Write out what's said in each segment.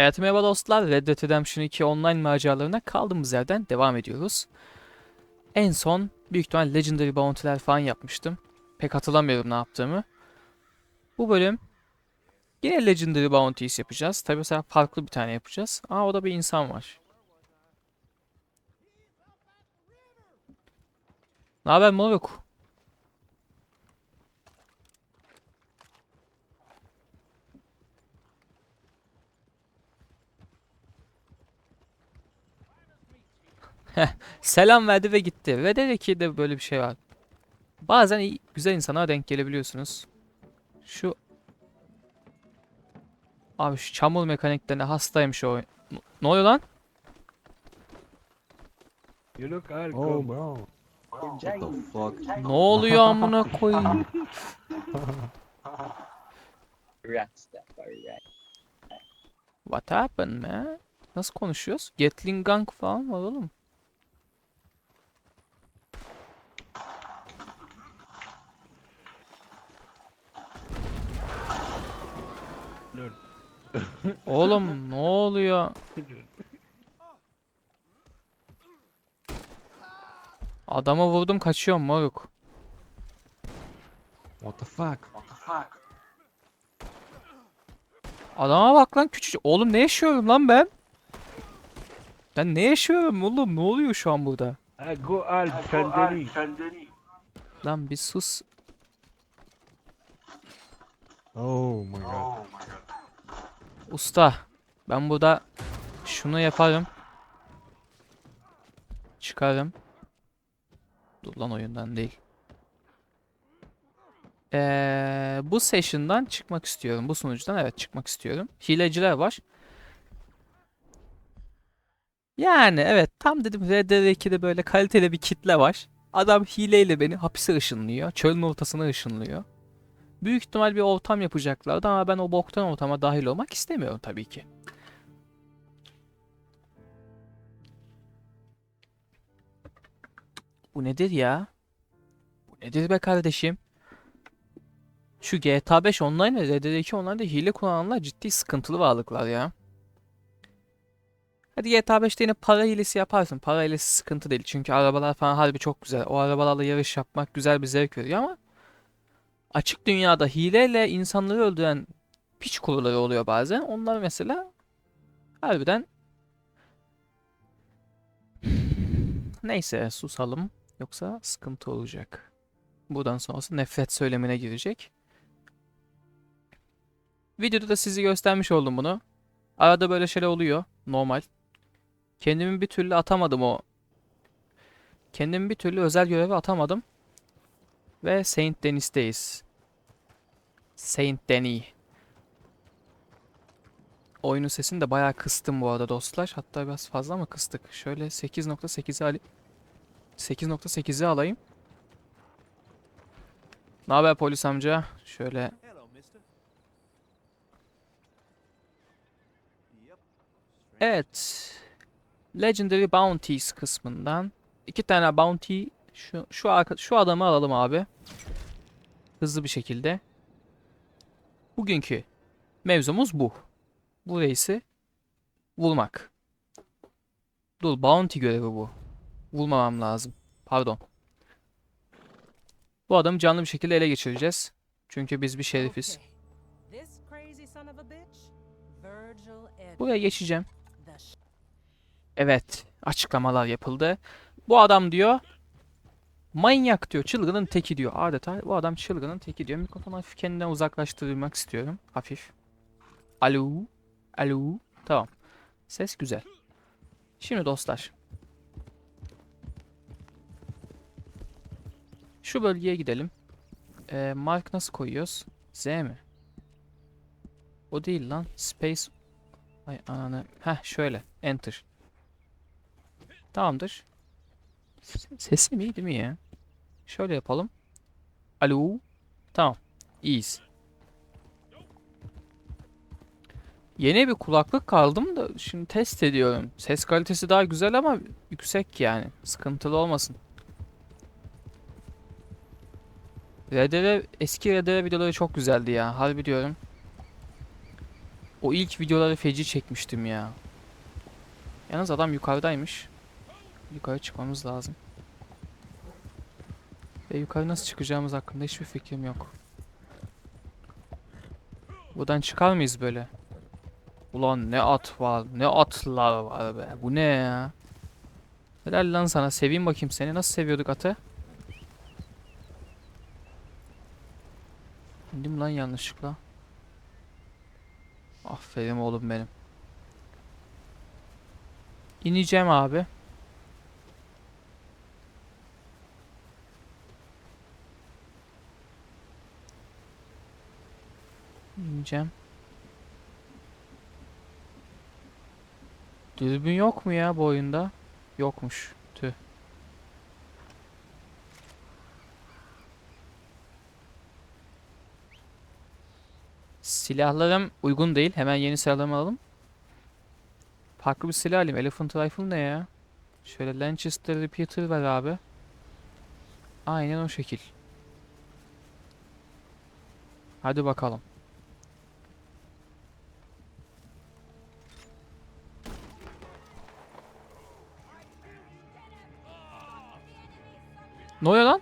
Evet merhaba dostlar. Red Dead Redemption 2 online maceralarına kaldığımız yerden devam ediyoruz. En son büyük ihtimal Legendary Bounty'ler falan yapmıştım. Pek hatırlamıyorum ne yaptığımı. Bu bölüm yine Legendary Bounties yapacağız. Tabi mesela farklı bir tane yapacağız. Aa o da bir insan var. Ne haber Selam verdi ve gitti. Ve dedi ki de böyle bir şey var. Bazen iyi, güzel insana denk gelebiliyorsunuz. Şu Abi şu çamur mekaniklerine hastayım şu oyun. Ne oluyor lan? You look alcohol. Oh, bro. What the fuck? Ne oluyor amına koyayım? What happened man? Nasıl konuşuyoruz? Gatling gun falan var oğlum. Lol. Oğlum ne oluyor? Adama vurdum kaçıyorum moruk. What the fuck? Adama bak lan küçücük. Oğlum ne yaşıyorum lan ben? Ben ne yaşıyorum oğlum? Ne oluyor şu an burada? Go Alp, Chandeli. Lan bir sus. Oh my god. Usta. Ben burada şunu yaparım. Çıkarım. Dur lan oyundan değil. Ee, bu session'dan çıkmak istiyorum. Bu sunucudan evet çıkmak istiyorum. Hileciler var. Yani evet tam dedim RDR2'de böyle kaliteli bir kitle var. Adam hileyle beni hapise ışınlıyor. Çölün ortasına ışınlıyor. Büyük ihtimal bir ortam yapacaklardı ama ben o boktan ortama dahil olmak istemiyorum tabii ki. Bu nedir ya? Bu nedir be kardeşim? Şu GTA 5 online ve RDR2 online'da hile kullananlar ciddi sıkıntılı varlıklar ya. Hadi GTA 5'te yine para hilesi yaparsın. Para hilesi sıkıntı değil. Çünkü arabalar falan harbi çok güzel. O arabalarla yarış yapmak güzel bir zevk veriyor ama açık dünyada hileyle insanları öldüren piç kuruları oluyor bazen. Onlar mesela harbiden neyse susalım yoksa sıkıntı olacak. Buradan sonrası nefret söylemine girecek. Videoda da sizi göstermiş oldum bunu. Arada böyle şeyler oluyor. Normal. Kendimi bir türlü atamadım o. Kendimi bir türlü özel göreve atamadım. Ve Saint Denis'teyiz. Saint Denis. Oyunun sesini de bayağı kıstım bu arada dostlar. Hatta biraz fazla mı kıstık? Şöyle 8.8'i alayım. 8.8'i alayım. Ne haber polis amca? Şöyle Evet. Legendary Bounties kısmından iki tane bounty şu şu arka, şu adamı alalım abi. Hızlı bir şekilde. Bugünkü mevzumuz bu. Bu reisi vurmak. Dur bounty görevi bu. Vurmamam lazım. Pardon. Bu adamı canlı bir şekilde ele geçireceğiz. Çünkü biz bir şerifiz. Buraya geçeceğim. Evet, açıklamalar yapıldı. Bu adam diyor manyak diyor, çılgının teki diyor. Adeta bu adam çılgının teki diyor. Mikrofonu hafif kendinden uzaklaştırmak istiyorum. Hafif. Alo. Alo. Tamam. Ses güzel. Şimdi dostlar. Şu bölgeye gidelim. Ee, mark nasıl koyuyoruz? Z mi? O değil lan. Space. Ay ananı. Heh şöyle. Enter. Tamamdır. Sesim iyi değil mi ya? Şöyle yapalım. Alo. Tamam. İyiyiz. Yeni bir kulaklık kaldım da şimdi test ediyorum. Ses kalitesi daha güzel ama yüksek yani. Sıkıntılı olmasın. RDR eski RDR videoları çok güzeldi ya. Harbi diyorum. O ilk videoları feci çekmiştim ya. Yalnız adam yukarıdaymış. Yukarı çıkmamız lazım. Ve yukarı nasıl çıkacağımız hakkında hiçbir fikrim yok. Buradan çıkar mıyız böyle? Ulan ne at var, ne atlar var be. Bu ne ya? Helal lan sana. Seveyim bakayım seni. Nasıl seviyorduk atı? İndim lan yanlışlıkla. Aferin oğlum benim. İneceğim abi. İneceğim. Dürbün yok mu ya bu oyunda? Yokmuş. Tüh. Silahlarım uygun değil. Hemen yeni silahlarımı alalım. Farklı bir silah alayım. Elephant Rifle ne ya? Şöyle Lanchester Repeater var abi. Aynen o şekil. Hadi bakalım. Ne oluyor lan?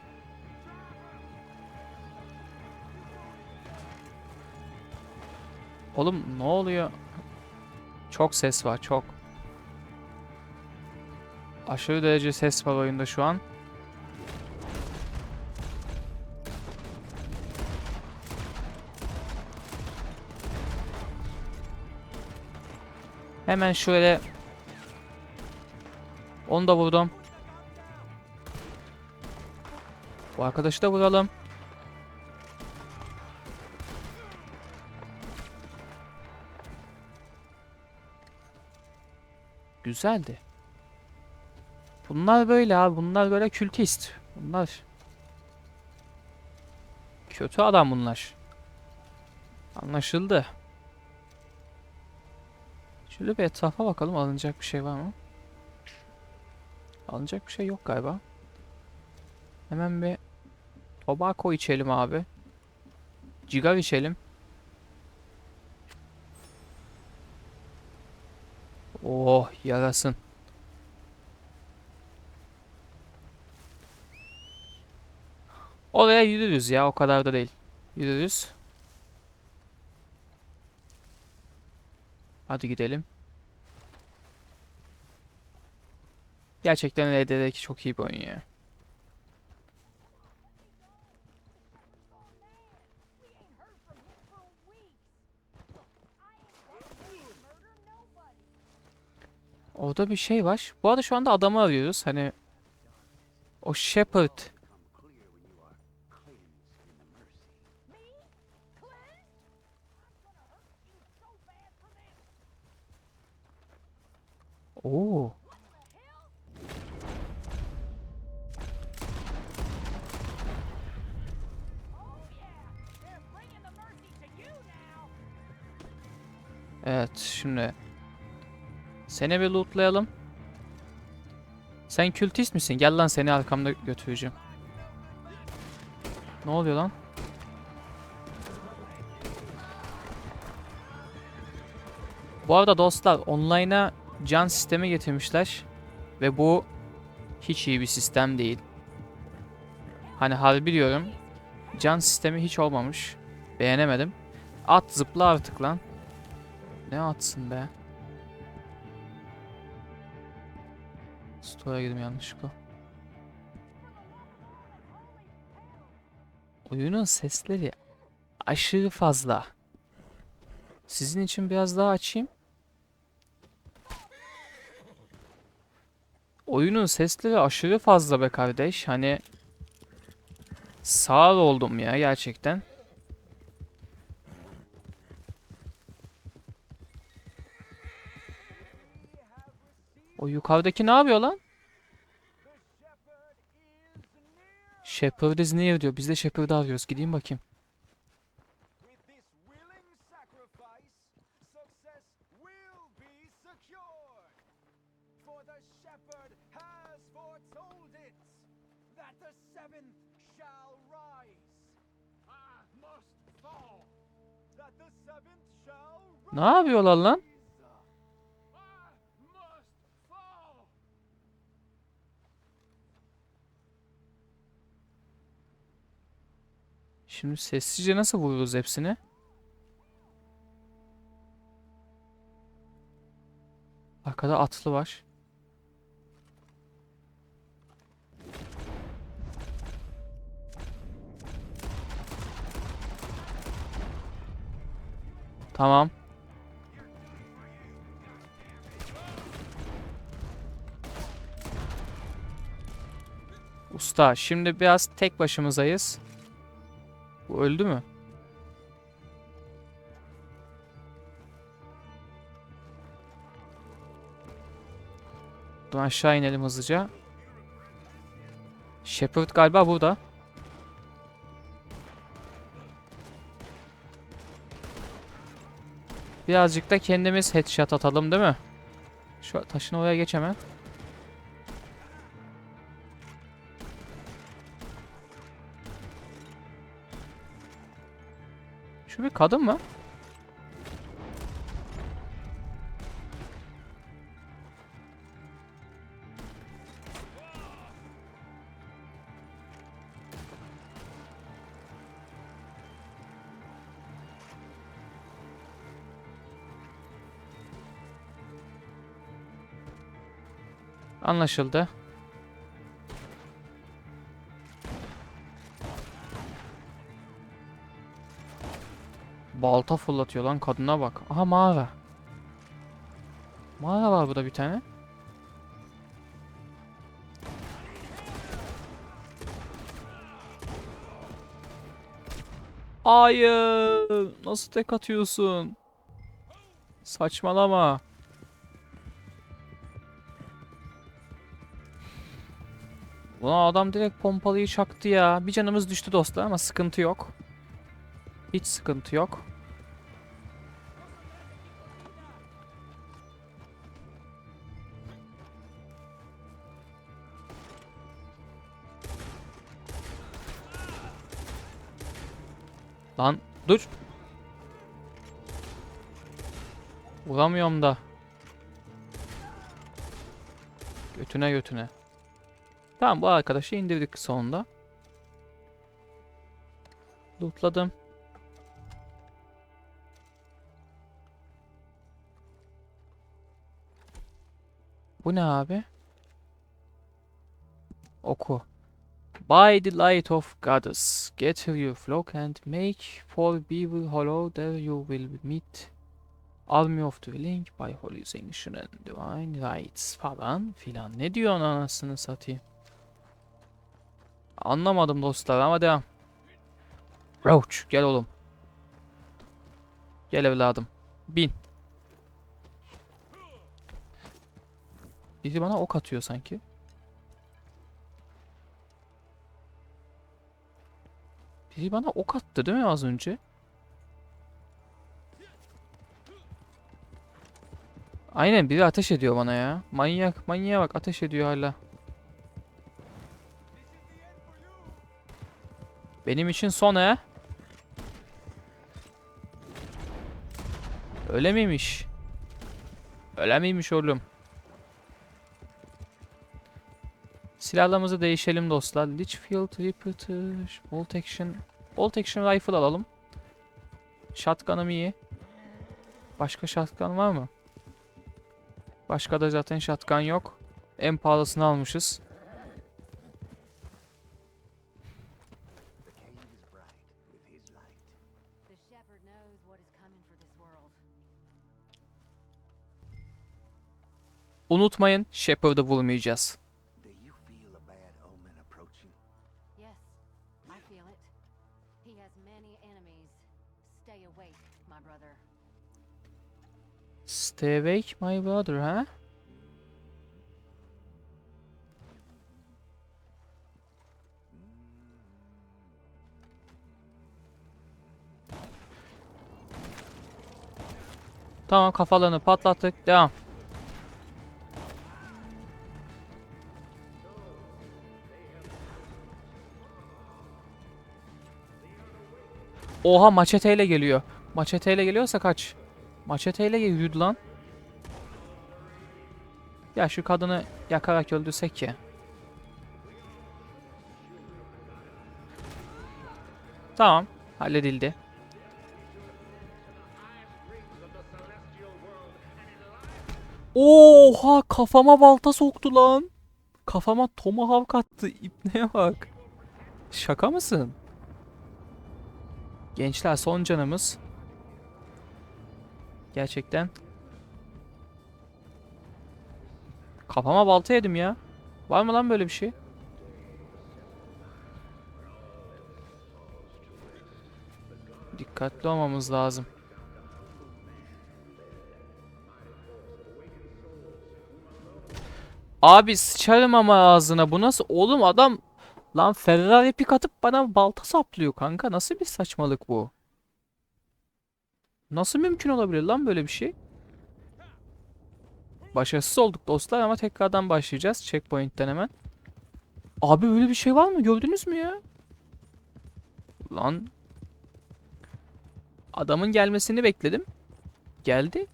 Oğlum ne oluyor? Çok ses var, çok. Aşırı derece ses var oyunda şu an. Hemen şöyle onu da vurdum. Bu arkadaşı da vuralım. Güzeldi. Bunlar böyle abi. Bunlar böyle kültist. Bunlar kötü adam bunlar. Anlaşıldı. Şöyle bir etrafa bakalım. Alınacak bir şey var mı? Alınacak bir şey yok galiba. Hemen bir tobacco içelim abi. Cigar içelim. Oh yarasın. Oraya yürürüz ya o kadar da değil. Yürürüz. Hadi gidelim. Gerçekten LD'deki çok iyi bir oyun ya. Orada bir şey var. Bu arada şu anda adamı arıyoruz. Hani o Shepard. Oo. Evet şimdi seni bir lootlayalım. Sen kültist misin? Gel lan seni arkamda götüreceğim. Ne oluyor lan? Bu arada dostlar online'a can sistemi getirmişler. Ve bu hiç iyi bir sistem değil. Hani harbi diyorum. Can sistemi hiç olmamış. Beğenemedim. At zıpla artık lan. Ne atsın be? Store'a girdim yanlışlıkla. Oyunun sesleri aşırı fazla. Sizin için biraz daha açayım. Oyunun sesleri aşırı fazla be kardeş. Hani sağır oldum ya gerçekten. O yukarıdaki ne yapıyor lan? Shepherd is near diyor. Biz de Shepherd'ı arıyoruz. Gideyim bakayım. With this willing Şimdi sessizce nasıl vururuz hepsini? Arkada atlı var. Tamam. Usta, şimdi biraz tek başımızayız. Bu öldü mü? Dur aşağı inelim hızlıca. Shepard galiba burada. Birazcık da kendimiz headshot atalım değil mi? Şu taşın oraya geç hemen. Bir kadın mı? Anlaşıldı. Balta fırlatıyor lan kadına bak. Aha mağara. Mağara var burada bir tane. Hayır. Nasıl tek atıyorsun? Saçmalama. Ulan adam direkt pompalıyı çaktı ya. Bir canımız düştü dostlar ama sıkıntı yok. Hiç sıkıntı yok. Lan dur. Vuramıyorum da. Götüne götüne. Tamam bu arkadaşı indirdik sonunda. Lootladım. Bu ne abi? Oku. By the light of goddess, gather your flock and make for Beaver Hollow. There you will meet army of dwelling by holy sanction and divine rights falan filan. Ne diyorsun anasını satayım? Anlamadım dostlar ama devam. Roach gel oğlum. Gel evladım. Bin. Biri bana ok atıyor sanki. Biri bana ok attı değil mi az önce? Aynen biri ateş ediyor bana ya. Manyak, manyağa bak ateş ediyor hala. Benim için son he. Öyle miymiş? Öyle miymiş oğlum? Silahlarımızı değişelim dostlar. Litchfield, Repeater, Bolt Action. Bolt Action Rifle alalım. Shotgun'ım iyi. Başka shotgun var mı? Başka da zaten shotgun yok. En pahalısını almışız. Unutmayın Shepard'ı bulmayacağız. Stay awake my brother ha? Tamam kafalarını patlattık. Devam. Oha maçeteyle geliyor. Maçeteyle geliyorsa kaç. Maçeteyle yürüdü lan. Ya şu kadını yakarak öldürsek ya. Tamam. Halledildi. Oha kafama balta soktu lan. Kafama tomahawk attı. İpneye bak. Şaka mısın? Gençler son canımız. Gerçekten. Kafama balta yedim ya. Var mı lan böyle bir şey? Dikkatli olmamız lazım. Abi sıçarım ama ağzına. Bu nasıl? Oğlum adam lan Ferrari pik atıp bana balta saplıyor kanka. Nasıl bir saçmalık bu? Nasıl mümkün olabilir lan böyle bir şey? Başarısız olduk dostlar ama tekrardan başlayacağız. Checkpoint'ten hemen. Abi böyle bir şey var mı? Gördünüz mü ya? Lan. Adamın gelmesini bekledim. Geldi.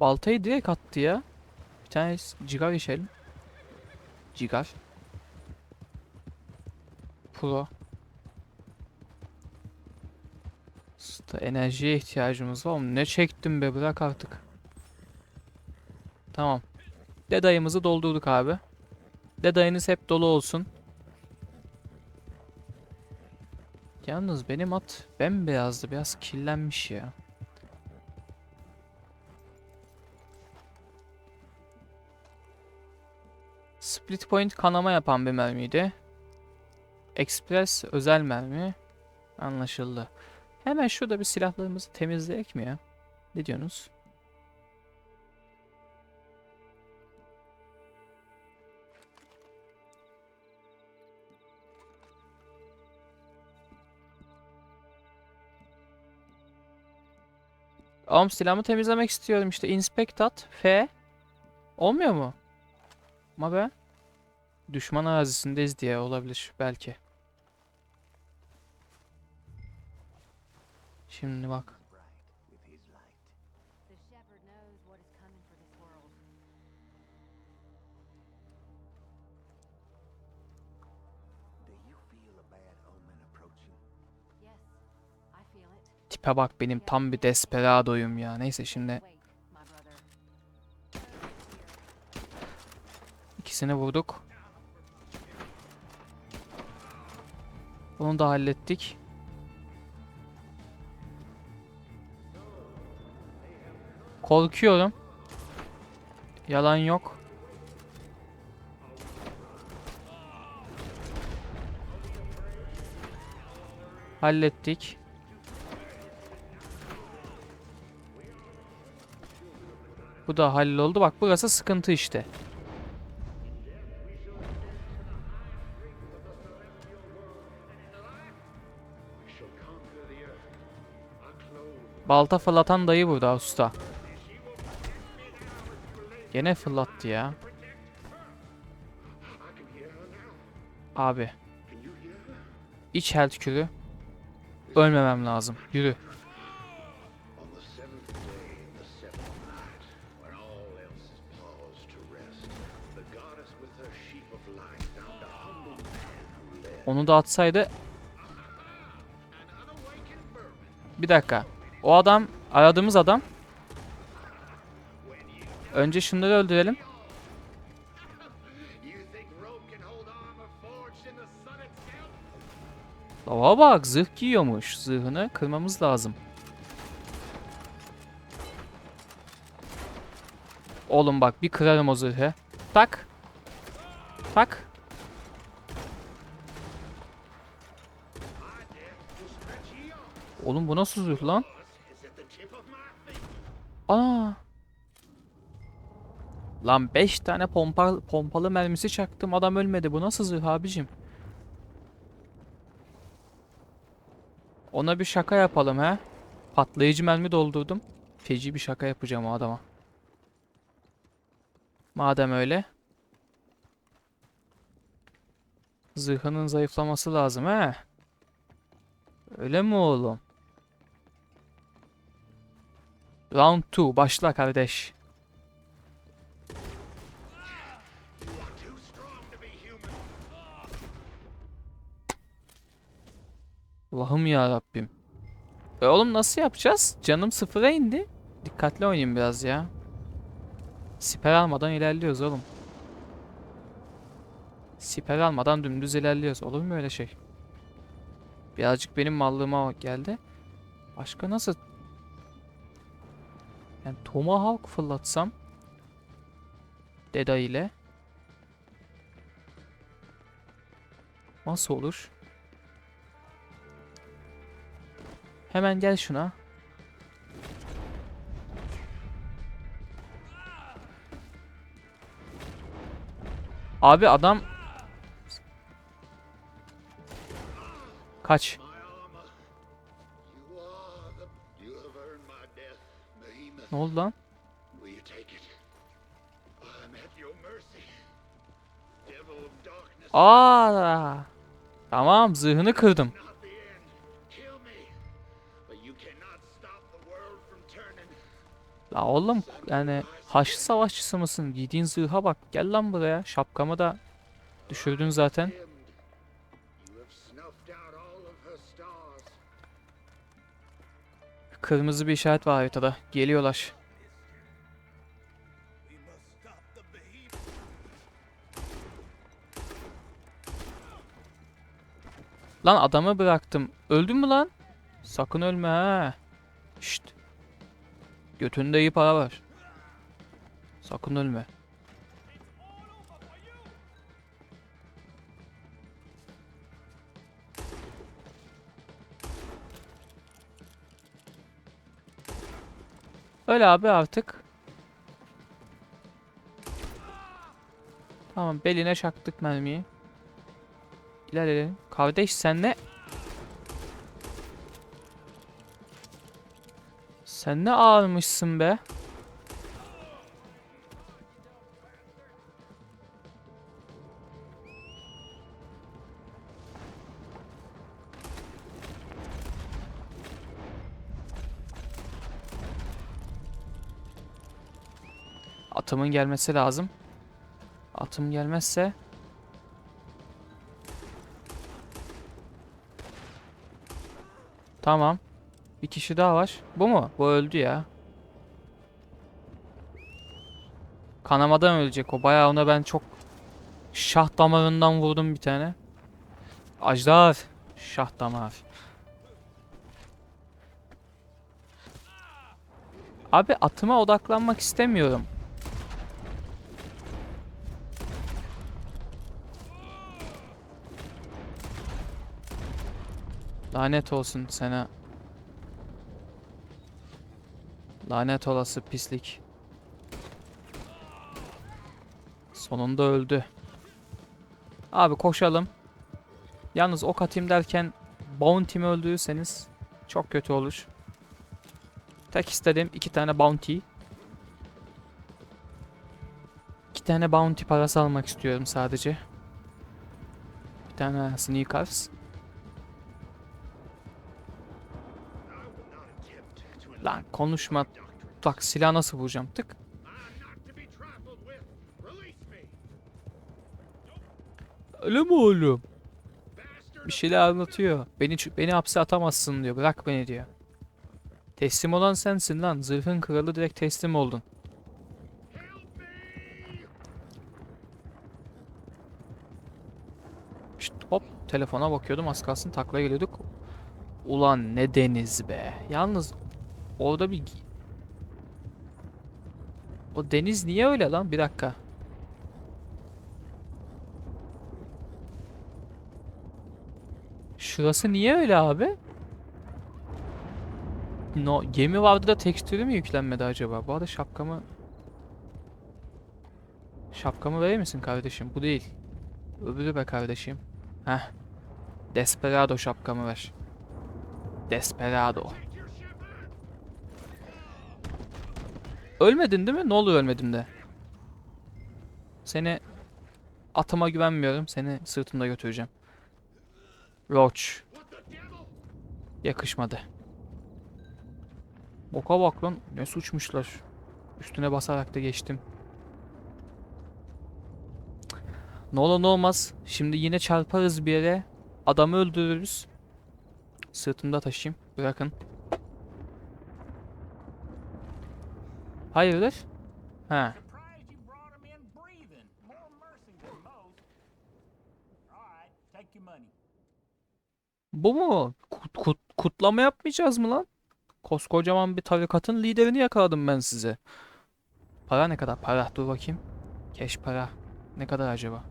Baltayı direkt attı ya. Bir tane cigar içelim. Cigar. Pro. Enerjiye ihtiyacımız var. Ne çektim be bırak artık. Tamam. Dedayımızı doldurduk abi. Dedayınız hep dolu olsun. Yalnız benim at bembeyazdı. Biraz kirlenmiş ya. Split point kanama yapan bir mermiydi. Express özel mermi. Anlaşıldı. Hemen şurada bir silahlarımızı temizleyek mi ya? Ne diyorsunuz? Oğlum silahımı temizlemek istiyorum işte. Inspect at. F. Olmuyor mu? Ama be. Düşman arazisindeyiz diye olabilir belki. Şimdi bak. Tipe bak benim tam bir desperadoyum ya. Neyse şimdi ikisini vurduk. Bunu da hallettik. Korkuyorum. Yalan yok. Hallettik. Bu da halloldu. Bak burası sıkıntı işte. Balta fırlatan dayı burada usta. Gene fırlattı ya. Abi. İç health kürü. Ölmemem lazım. Yürü. Onu da atsaydı. Bir dakika. O adam aradığımız adam. Önce şunları öldürelim. Lava bak zırh giyiyormuş. Zırhını kırmamız lazım. Oğlum bak bir kırarım o zırhı. Tak. Tak. Oğlum bu nasıl zırh lan? Aa. Lan 5 tane pompa, pompalı mermisi çaktım adam ölmedi. Bu nasıl zırh abicim? Ona bir şaka yapalım he. Patlayıcı mermi doldurdum. Feci bir şaka yapacağım o adama. Madem öyle. Zırhının zayıflaması lazım he. Öyle mi oğlum? Round 2 başla kardeş. Allah'ım ya Rabbim. E oğlum nasıl yapacağız? Canım sıfıra indi. Dikkatli oynayayım biraz ya. Siper almadan ilerliyoruz oğlum. Siper almadan dümdüz ilerliyoruz. Olur mu öyle şey? Birazcık benim mallığıma geldi. Başka nasıl? Yani Tomahawk fırlatsam. Deda ile. Nasıl olur? Hemen gel şuna. Abi adam Kaç. Ne oldu lan? Aa! Tamam zırhını kırdım. La oğlum yani haçlı savaşçısı mısın? Giydiğin zırha bak. Gel lan buraya. Şapkamı da düşürdün zaten. Kırmızı bir işaret var haritada. Geliyorlar. Lan adamı bıraktım. Öldün mü lan? Sakın ölme ha. Şşt. Götünde iyi para var. Sakın ölme. Öyle abi artık. Tamam beline çaktık mermiyi. İlerleyelim. Kardeş sen ne? Sen ne ağırmışsın be? Atımın gelmesi lazım. Atım gelmezse Tamam. Bir kişi daha var. Bu mu? Bu öldü ya. Kanamadan ölecek o. Bayağı ona ben çok şah damarından vurdum bir tane. Ajdar. Şah damar. Abi atıma odaklanmak istemiyorum. Lanet olsun sana. Lanet olası pislik. Sonunda öldü. Abi koşalım. Yalnız ok atayım derken Bounty'mi öldürürseniz çok kötü olur. Tek istediğim iki tane Bounty. İki tane Bounty parası almak istiyorum sadece. Bir tane Sneakers. Konuşma. Bak silah nasıl vuracağım tık. Öyle mi oğlum? Bir şeyler anlatıyor. Beni beni hapse atamazsın diyor. Bırak beni diyor. Teslim olan sensin lan. Zırhın kralı direkt teslim oldun. Şşt, hop telefona bakıyordum az kalsın taklaya geliyorduk. Ulan ne deniz be. Yalnız orada bir... O deniz niye öyle lan? Bir dakika. Şurası niye öyle abi? No, gemi vardı da tekstürü mü yüklenmedi acaba? Bu arada şapkamı... Şapkamı verir misin kardeşim? Bu değil. Öbürü be kardeşim. Heh. Desperado şapkamı ver. Desperado. Ölmedin değil mi? Ne olur ölmedim de. Seni atıma güvenmiyorum. Seni sırtımda götüreceğim. Roach. Yakışmadı. Boka bak lan. Ne suçmuşlar. Üstüne basarak da geçtim. Ne olur ne olmaz. Şimdi yine çarparız bir yere. Adamı öldürürüz. Sırtımda taşıyayım. Bırakın. Your money. Bu mu? Kut, kut- kutlama yapmayacağız mı lan? Koskocaman bir tarikatın liderini yakaladım ben size. Para ne kadar? Para. Dur bakayım. Keş para. Ne kadar acaba?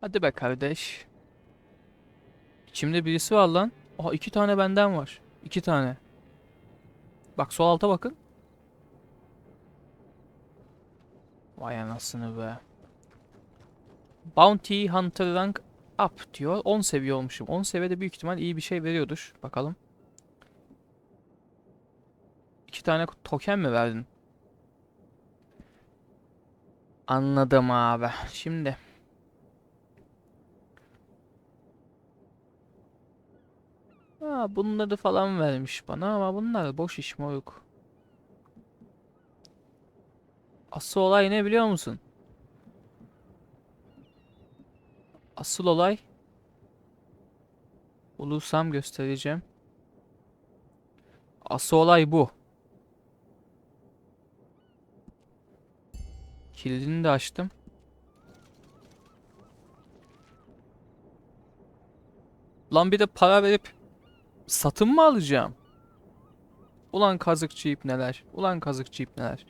Hadi be kardeş. İçimde birisi var lan. Aha iki tane benden var. İki tane. Bak sol alta bakın. Vay anasını be. Bounty Hunter rank up diyor. 10 seviye olmuşum. 10 seviyede büyük ihtimal iyi bir şey veriyordur. Bakalım. İki tane token mi verdin? Anladım abi. Şimdi. Ha, bunları falan vermiş bana ama bunlar boş iş moruk. Asıl olay ne biliyor musun? Asıl olay Bulursam göstereceğim. Asıl olay bu. Kilidini de açtım. Lan bir de para verip satın mı alacağım? Ulan kazıkçı ipneler. Ulan kazıkçı ipneler.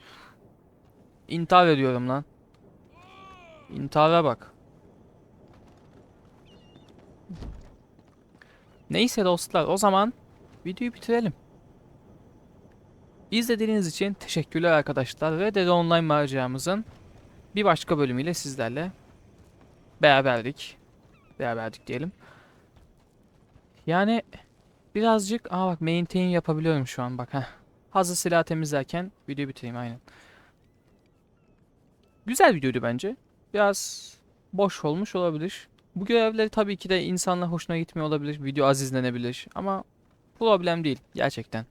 İntihar ediyorum lan. İntihara bak. Neyse dostlar o zaman videoyu bitirelim. İzlediğiniz için teşekkürler arkadaşlar ve Dede Online maceramızın bir başka bölümüyle sizlerle beraberdik. Beraberdik diyelim. Yani birazcık aa bak maintain yapabiliyorum şu an bak heh. Hazır silah temizlerken videoyu bitireyim aynen. Güzel videoydu bence. Biraz boş olmuş olabilir. Bu görevleri tabii ki de insanlar hoşuna gitmiyor olabilir. Video az izlenebilir ama problem değil gerçekten.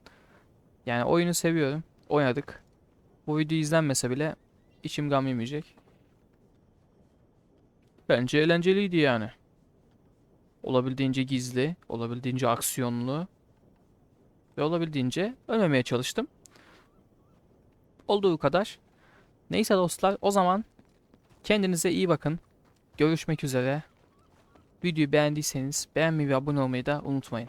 Yani oyunu seviyorum. Oynadık. Bu video izlenmese bile içim gam yemeyecek. Bence eğlenceliydi yani. Olabildiğince gizli, olabildiğince aksiyonlu ve olabildiğince ölmemeye çalıştım. Olduğu kadar. Neyse dostlar o zaman kendinize iyi bakın. Görüşmek üzere. Videoyu beğendiyseniz beğenmeyi ve abone olmayı da unutmayın.